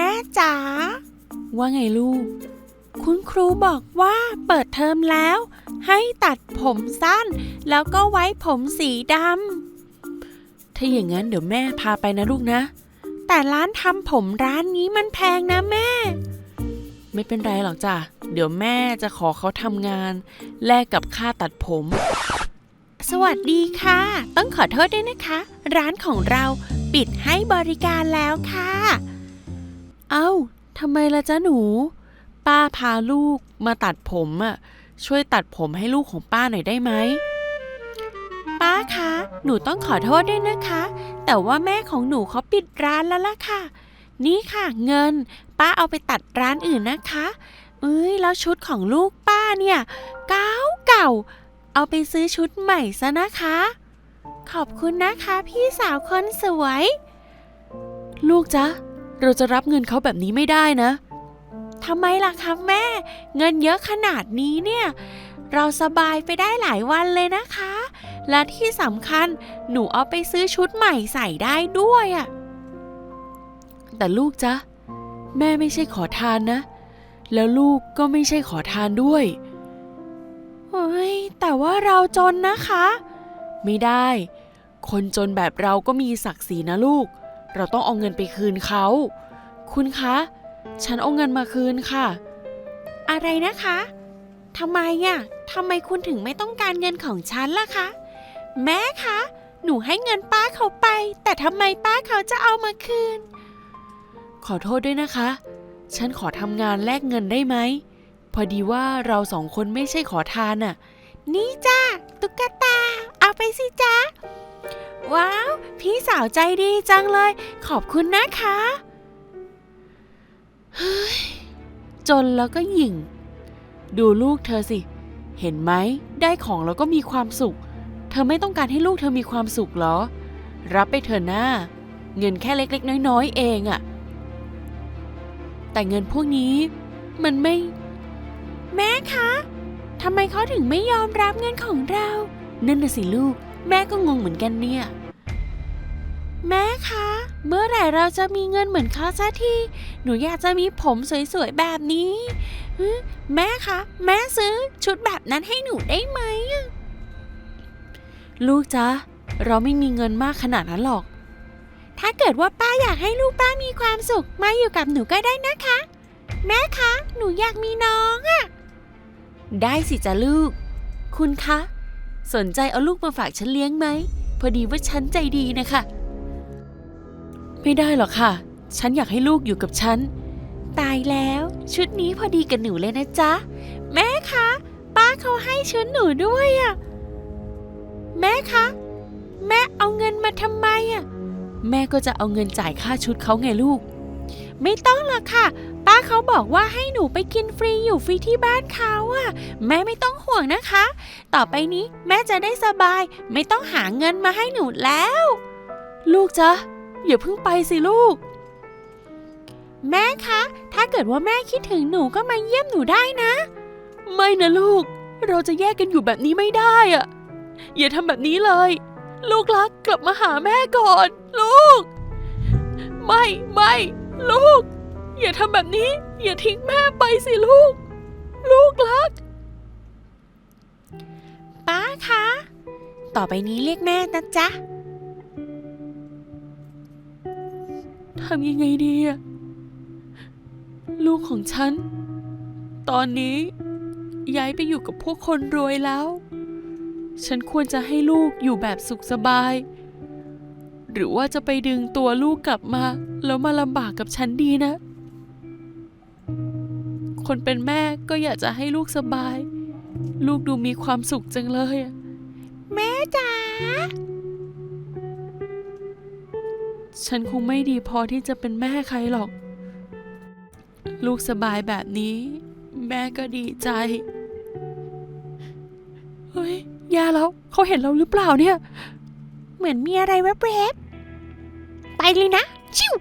แม่จ๋าว่าไงลูก คุณครูบอกว่าเปิดเทอมแล้ว ให้ตัดผมสั้น แล้วก็ไว้ผมสีดำถ้าอย่างนั้นเดี๋ยวแม่พาไปนะลูกนะ แต่ร้านทำผมร้านนี้มันแพงนะแม่ ไม่เป็นไรหรอกจ้ะเดี๋ยวแม่จะขอเขาทำงาน แลกกับค่าตัดผม สวัสดีค่ะ ต้องขอโทษด้วยนะคะ ร้านของเราปิดให้บริการแล้วค่ะ เอ้าทำไมล่ะจ๊ะหนู ป้าพาลูกมาตัดผมอะช่วยตัดผมให้ลูกของป้าหน่อยได้ไหม ป้าคะ หนูต้องขอโทษด้วยนะคะ แต่ว่าแม่ของหนูเขาปิดร้านแล้วล่ะค่ะ นี่ค่ะเงิน ป้าเอาไปตัดร้านอื่นนะคะ เอ้ยแล้วชุดของลูกป้าเนี่ยเก่าเก่า เอาไปซื้อชุดใหม่ซะนะคะ ขอบคุณนะคะ พี่สาวคนสวย ลูกจ๊ะ เราจะรับเงินเขาแบบนี้ไม่ได้นะทำไมล่ะคะแม่ เงินเยอะขนาดนี้เนี่ย เราสบายไปได้หลายวันเลยนะคะ และที่สำคัญหนูเอาไปซื้อชุดใหม่ใส่ได้ด้วยอะ่ะแต่ลูกจ๊ะ แม่ไม่ใช่ขอทานนะ แล้วลูกก็ไม่ใช่ขอทานด้วยเฮ้ยแต่ว่าเราจนนะคะ ไม่ได้ คนจนแบบเราก็มีศักดิ์ศรีนะลูก เราต้องเอาเงินไปคืนเขา คุณคะ ฉันเอาเงินมาคืนค่ะ อะไรนะคะทำไมอะทำไมคุณถึงไม่ต้องการเงินของฉันล่ะคะ แม่คะ หนูให้เงินป้าเขาไป แต่ทำไมป้าเขาจะเอามาคืน ขอโทษด้วยนะคะ ฉันขอทำงานแลกเงินได้ไหม พอดีว่าเราสองคนไม่ใช่ขอทานน่ะ นี่จ้าตุ๊กตา เอาไปสิจ้า ว้าว พี่สาวใจดีจังเลย ขอบคุณนะคะเฮ้ยจนแล้วก็หยิ่ง ดูลูกเธอสิ เห็นไหม ได้ของแล้วก็มีความสุข เธอไม่ต้องการให้ลูกเธอมีความสุขเหรอ รับไปเถอะหน้า เงินแค่เล็กๆ น้อยๆ เองอะแต่เงินพวกนี้ มันไม่ แม่คะทำไมเขาถึงไม่ยอมรับเงินของเรา นั่นน่ะสิลูก แม่ก็งงเหมือนกันเนี่ย แม่คะ เมื่อไหร่เราจะมีเงินเหมือนเขาสักที หนูอยากจะมีผมสวยๆแบบนี้ แม่คะ แม่ซื้อชุดแบบนั้นให้หนูได้ไหม ลูกจ๊ะ เราไม่มีเงินมากขนาดนั้นหรอก ถ้าเกิดว่าป้าอยากให้ลูกป้ามีความสุข มาอยู่กับหนูก็ได้นะคะ แม่คะ หนูอยากมีน้องอะได้สิจ้ะลูก คุณคะ สนใจเอาลูกมาฝากฉันเลี้ยงไหม พอดีว่าฉันใจดีนะคะ ไม่ได้หรอกค่ะ ฉันอยากให้ลูกอยู่กับฉัน ตายแล้ว ชุดนี้พอดีกับหนูเลยนะจ๊ะ แม่คะ ป้าเขาให้ชุดหนูด้วยอะแม่คะ แม่เอาเงินมาทำไมอะแม่ก็จะเอาเงินจ่ายค่าชุดเขาไงลูก ไม่ต้องหรอกค่ะ ป้าเขาบอกว่าให้หนูไปกินฟรีอยู่ฟรีที่บ้านเขาอะแม่ไม่ต้องห่วงนะคะ ต่อไปนี้แม่จะได้สบาย ไม่ต้องหาเงินมาให้หนูแล้ว ลูกจ๊ะ อย่าเพิ่งไปสิลูก แม่คะ ถ้าเกิดว่าแม่คิดถึงหนูก็มาเยี่ยมหนูได้นะ ไม่นะลูก เราจะแยกกันอยู่แบบนี้ไม่ได้อะอย่าทำแบบนี้เลย ลูกรักกลับมาหาแม่ก่อน ลูก ไม่ไม่ลูก อย่าทำแบบนี้ อย่าทิ้งแม่ไปสิลูก ลูกรัก ป้าคะ ต่อไปนี้เรียกแม่นะจ๊ะ ทำยังไงดีอะลูกของฉัน ตอนนี้ย้ายไปอยู่กับพวกคนรวยแล้ว ฉันควรจะให้ลูกอยู่แบบสุขสบาย หรือว่าจะไปดึงตัวลูกกลับมา แล้วมาลำบากกับฉันดีนะ คนเป็นแม่ก็อยากจะให้ลูกสบาย ลูกดูมีความสุขจังเลย แม่จ๋า ฉันคงไม่ดีพอที่จะเป็นแม่ใครหรอก ลูกสบายแบบนี้ แม่ก็ดีใจ เฮ้ยแย่แล้วเขาเห็นเราหรือเปล่าเนี่ย เหมือนมีอะไรแวบๆไปเลยนะ ชิว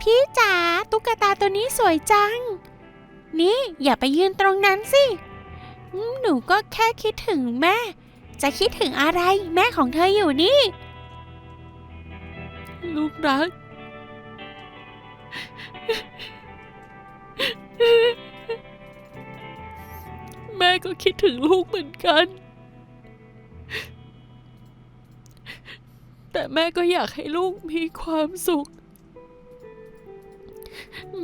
พี่จ๋าตุ๊กตาตัวนี้สวยจัง นี่อย่าไปยืนตรงนั้นสิ หนูก็แค่คิดถึงแม่ จะคิดถึงอะไรแม่ของเธออยู่นี่ ลูกรัก แม่ก็คิดถึงลูกเหมือนกัน แต่แม่ก็อยากให้ลูกมีความสุข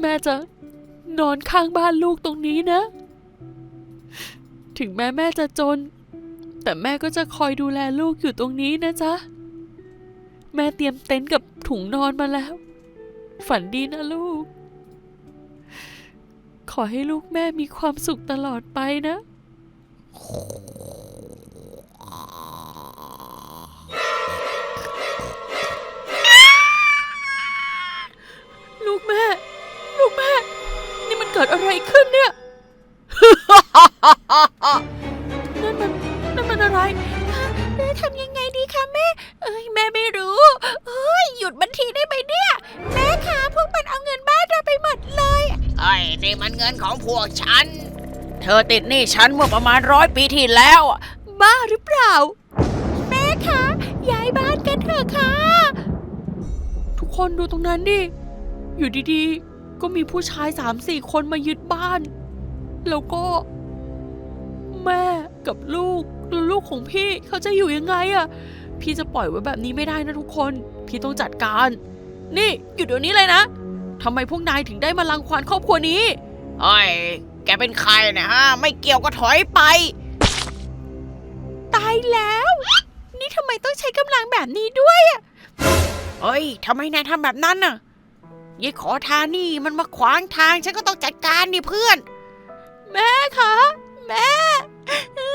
แม่จะนอนข้างบ้านลูกตรงนี้นะ ถึงแม้แม่จะจน แต่แม่ก็จะคอยดูแลลูกอยู่ตรงนี้นะจ๊ะ แม่เตรียมเต็นท์กับถุงนอนมาแล้ว ฝันดีนะลูก ขอให้ลูกแม่มีความสุขตลอดไปนะลูกแม่ ลูกแม่ นี่มันเกิดอะไรขึ้นเนี่ย นี่มันเงินของพวกฉัน เธอติดหนี้ฉันเมื่อประมาณร้อยปีที่แล้วอะบ้าหรือเปล่า แม่คะย้ายบ้านกันเถอะค่ะ ทุกคนดูตรงนั้นดิ อยู่ดีๆ ก็มีผู้ชายสามสี่คนมายึดบ้าน แล้วก็ แม่กับลูกแล้วลูกของพี่เขาจะอยู่ยังไงอะพี่จะปล่อยไว้แบบนี้ไม่ได้นะทุกคน พี่ต้องจัดการ นี่หยุดเดี๋ยวนี้เลยนะ ทำไมพวกนายถึงได้มาลังควานครอบครัวนี้ไอ้ยแกเป็นใครเนะฮะ ไม่เกี่ยวก็ถอยไป ตายแล้ว นี่ทำไมต้องใช้กำลังแบบนี้ด้วยอะเฮ้ยทำไมนายทำแบบนั้นน่ะยี่ขอทานนี่มันมาขวางทางฉันก็ต้องจัดการนี่เพื่อน แม่คะแม่เอ่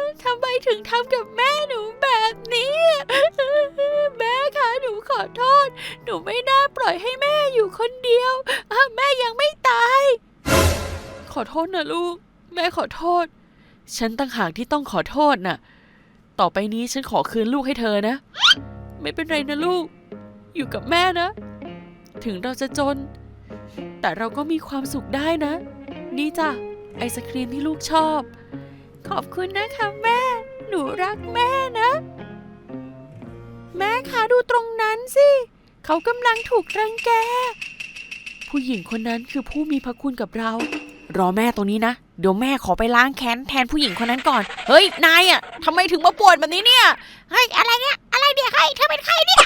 อทำไมถึงทำกับแม่หนูแบบนี้เอ่อแม่คะหนู ขอโทษ หนูไม่น่าปล่อยให้แม่อยู่คนเดียว แม่ยังไม่ตาย ขอโทษนะลูก แม่ขอโทษ ฉันตั้งหากที่ต้องขอโทษน่ะ ต่อไปนี้ฉันขอคืนลูกให้เธอนะ ไม่เป็นไรนะลูก อยู่กับแม่นะ ถึงเราจะจน แต่เราก็มีความสุขได้นะ นี่จ้ะไอศครีมที่ลูกชอบ ขอบคุณนะคะแม่ หนูรักแม่นะ แม่คะดูตรงน สิ เขากำลังถูกรังแก ผู้หญิงคนนั้นคือผู้มีพระคุณกับเรา รอแม่ตรงนี้นะ เดี๋ยวแม่ขอไปล้างแค้นแทนผู้หญิงคนนั้นก่อน เฮ้ย นายอะทำไมถึงมาปวดแบบนี้เนี่ย เฮ้ย อะไรเนี่ย อะไรเนี่ยใครเธอเป็นใครเนี่ย